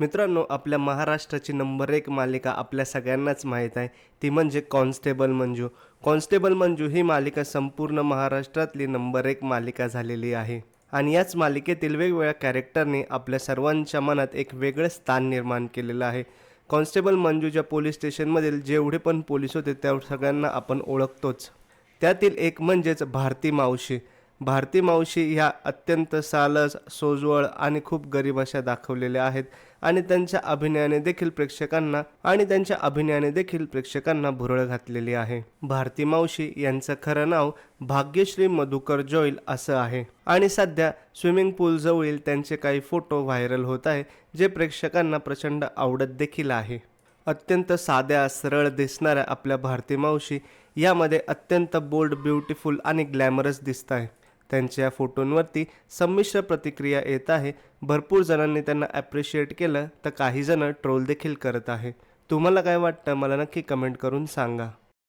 मित्रांनो आपल्या महाराष्ट्राची नंबर एक मालिका आपल्या सगळ्यांनाच माहीत आहे. ती म्हणजे कॉन्स्टेबल मंजू. कॉन्स्टेबल मंजू ही मालिका संपूर्ण महाराष्ट्रातली नंबर एक मालिका झालेली आहे. आणि याच मालिकेतील वेगवेगळ्या कॅरेक्टरने आपल्या सर्वांच्या मनात एक वेगळं स्थान निर्माण केलेलं आहे. कॉन्स्टेबल मंजूच्या पोलीस स्टेशनमधील जेवढे पण पोलीस होते त्या सगळ्यांना आपण ओळखतोच. त्यातील एक म्हणजेच भारती मावशी. भारती मावशी ह्या अत्यंत सालस सोजवळ आणि खूप गरीब अशा दाखवलेल्या आहेत आणि त्यांच्या अभिनयाने देखील प्रेक्षकांना आणि त्यांच्या अभिनयाने देखील प्रेक्षकांना भुरळ घातलेली आहे. भारती मावशी यांचं खरं नाव भाग्यश्री मधुकर जॉईल असं आहे. आणि सध्या स्विमिंग पूल जवळील त्यांचे काही फोटो व्हायरल होत आहे जे प्रेक्षकांना प्रचंड आवडत देखील आहे. अत्यंत साध्या सरळ दिसणाऱ्या आपल्या भारती मावशी यामध्ये अत्यंत बोल्ड ब्युटिफुल आणि ग्लॅमरस दिसत आहे त्यांच्या फोटोंवरती संमिश्र प्रतिक्रिया येत आहे. भरपूर जणांनी त्यांना ॲप्रिशिएट केलं तर काहीजणं ट्रोल देखील करत आहे. तुम्हाला काय वाटतं? मला नक्की कमेंट करून सांगा.